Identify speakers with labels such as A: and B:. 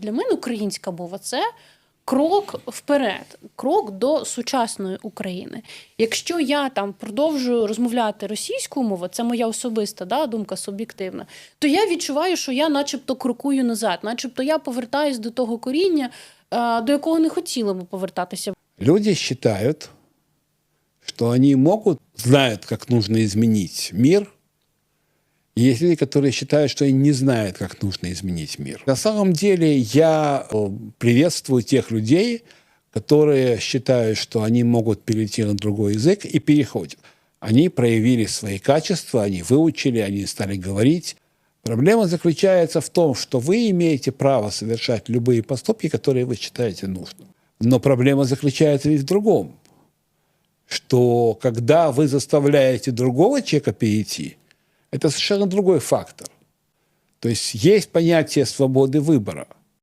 A: Для мене українська мова це крок вперед, крок до сучасної України. Якщо я там продовжую розмовляти російською мовою, це моя особиста да, думка суб'єктивна, то я відчуваю, що я, начебто, крокую назад, начебто я повертаюсь до того коріння, е, до якого не хотіла би повертатися.
B: Люди считают, что они могут, знают, как нужно изменить мир. Есть люди, которые считают, что они не знают, как нужно изменить мир. На самом деле я э, приветствую тех людей, которые считают, что они могут перейти на другой язык и переходят. Они проявили свои качества, они выучили, они стали говорить. Проблема заключается в том, что вы имеете право совершать любые поступки, которые вы считаете нужным. Но проблема заключается ведь в другом, что когда вы заставляете другого человека перейти, это совершенно другой фактор. То есть есть понятие свободы выбора –